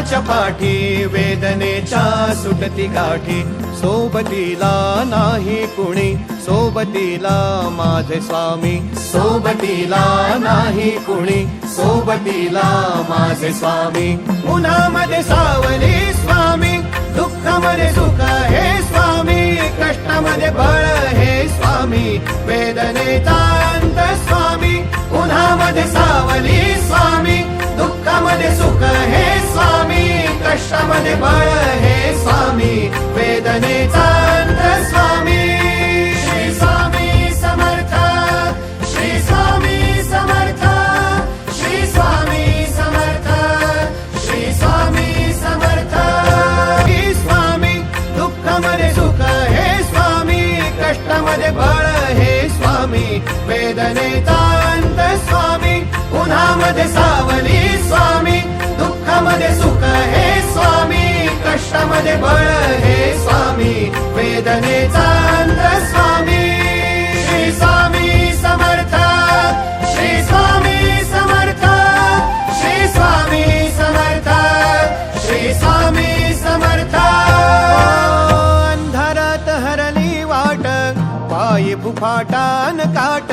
कुणाच्या पाठी वेदनेच्या सुटती गाठी. सोबतीला नाही कुणी सोबतीला माझे स्वामी. सोबतीला नाही कुणी सोबतीला माझे स्वामी. उन्हामध्ये सावली स्वामी दुःखामध्ये सुख हे स्वामी. कष्टामध्ये बळ हे स्वामी. वेदनेचा अंत स्वामी. उन्हामध्ये सावली स्वामी. कष्टामध्ये सुख हे स्वामी कष्टामध्ये बळ हे स्वामी. वेदनेचा स्वामी उन्हामध्ये सावली स्वामी दुःखामध्ये सुख हे स्वामी कष्टामध्ये बळ हे स्वामी वेदनेचा अंत स्वामी. श्री स्वामी समर्थ श्री स्वामी समर्थ श्री स्वामी समर्थ श्री स्वामी समर्थ. अंधारात हरली वाट पायी बुफाटान काट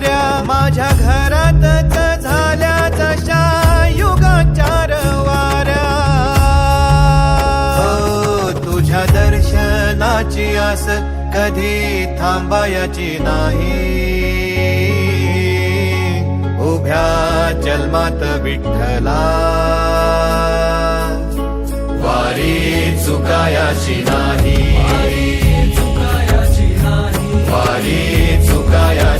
माझ्या घरातच झाल्या जशा युगाचार वाऱ्या हो, तुझ्या दर्शनाची आस कधी थांबायची नाही. उभ्या जन्मात विठ्ठला. वारी चुकायाची नाही. वारी चुकायाची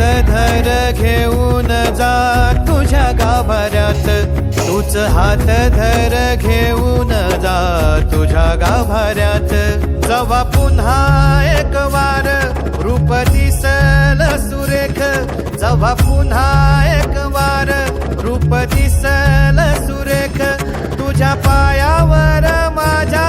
धर घेऊन जा तुझ्या गाभाऱ्यात. तूच हात धर घेऊन जा तुझ्या गाभाऱ्यात. जवा पुन्हा एक वार रूप दिसल सुरेख. जवा पुन्हा एक वार रूप दिसल सुरेख. तुझ्या पायावर माझ्या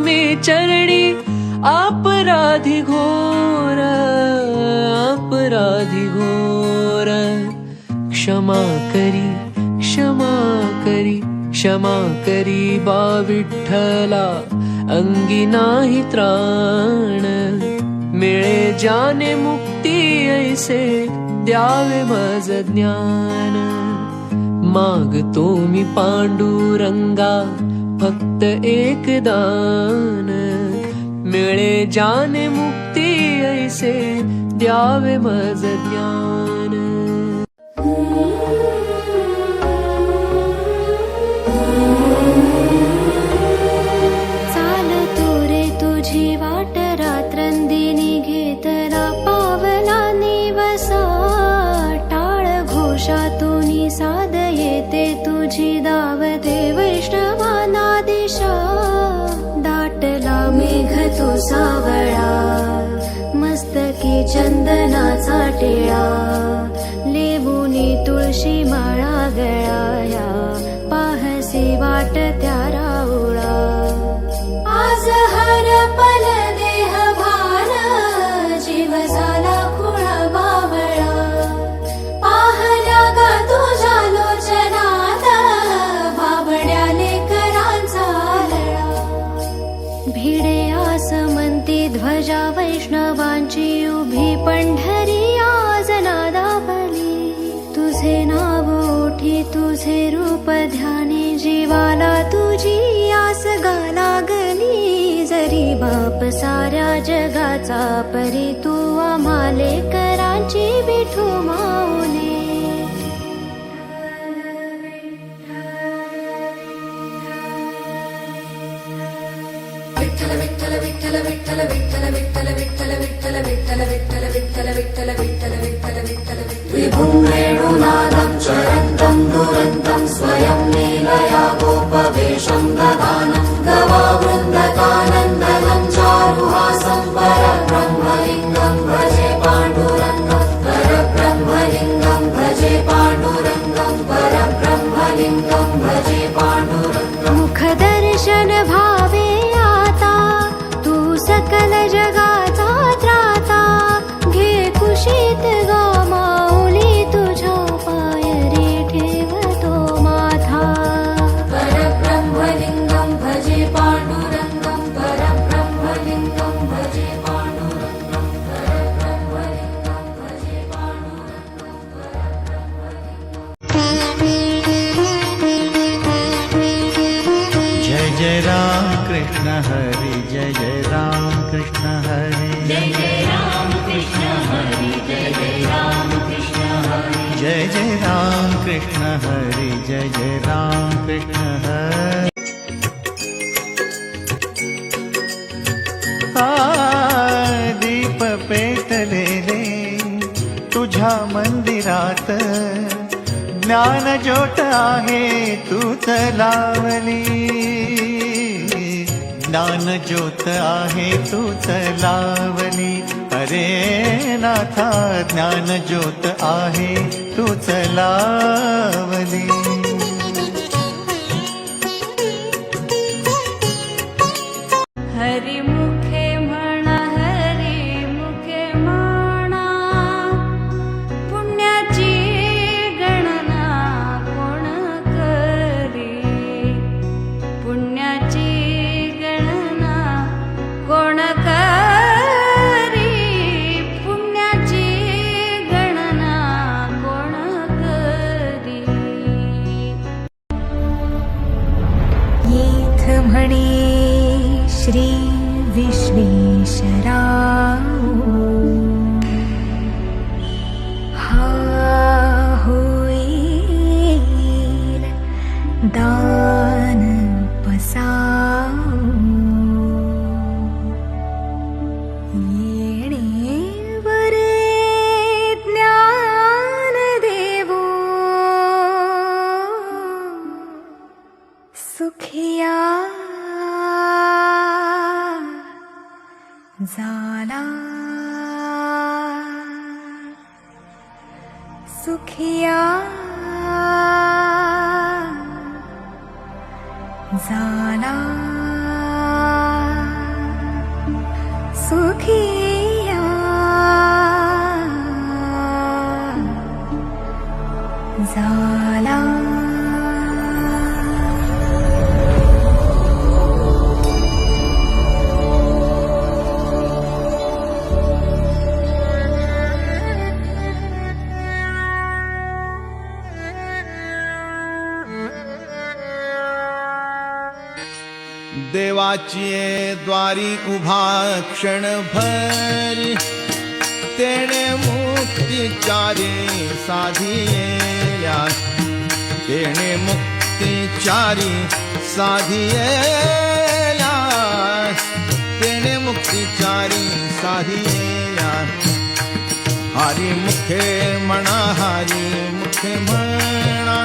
मी चरणी घोर क्षमा करी क्षमा करी क्षमा करी बा त्राण। मिळे जाने मुक्ती ऐसे द्यावे मज ज्ञान। मागतो मी पांडुरंगा फक्त एक दान। मिळे जाने मुक्ती ऐसे द्यावे मज ज्ञान na na लागली बाप साऱ्या जगाचा परी तू आम्हाले करांची विठू माऊली. मुखदर्शन जय जय राम कृष्ण हरे। जय जय राम कृष्ण हरे जय जय राम कृष्ण हरि। जय जय राम कृष्ण हरि जय जय राम कृष्ण हरि दीप पेटलेले तुझ्या मंदिरात ज्ञान ज्योत आहे तू लावली। ज्ञान ज्योत आहे तूच लावली अरे नाथा ज्ञान ज्योत आहे तूच लावली 当 सुखिया झाला देवाची द्वारी उभा क्षणभर तेणे मुक्तिचारी साधिया तेणे मुक्तिचारी साधिया तेणे मुक्तिचारी साधिया हरी मुखे म्हणा हरी मुखे म्हणा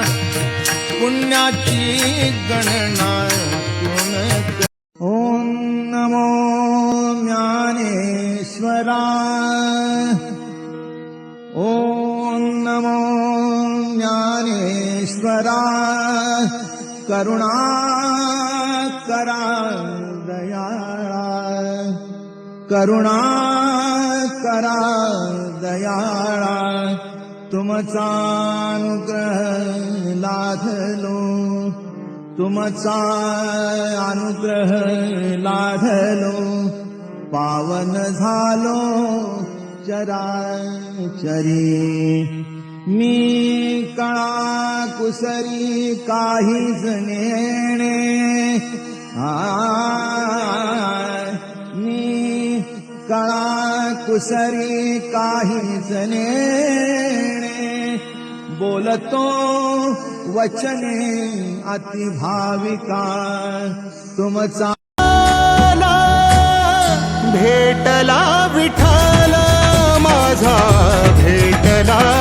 पुण्याची गणना नमो ज्ञानेश्वरा। ॐ नमो ज्ञानेश्वरा। करुणा करा दयाळा करुणा करा दयाळा तुमचा अनुग्रह लाधलो तुमचा अनुग्रह लाढलो पावन झालो चराचरी. मी कळा कुसरी काहीच नेणे. मी कळा कुसरी काहीच नेणे. बोलतो वचने अतिभाविका तुमचा भेटला विठ्ठल माझा भेटला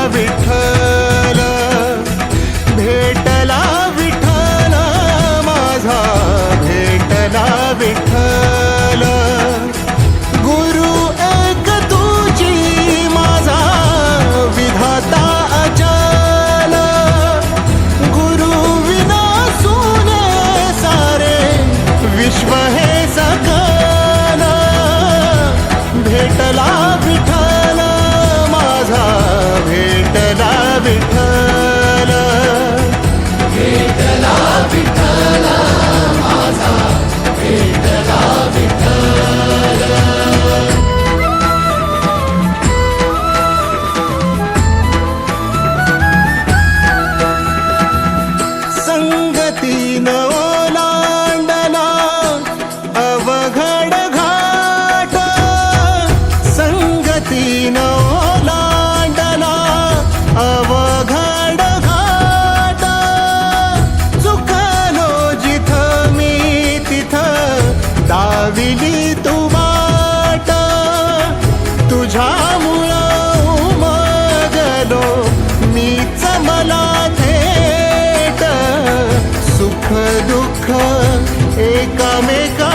एकमेका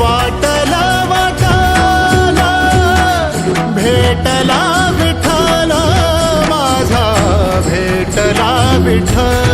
वाटला वाटाला भेटला विठला माझा भेटला विठला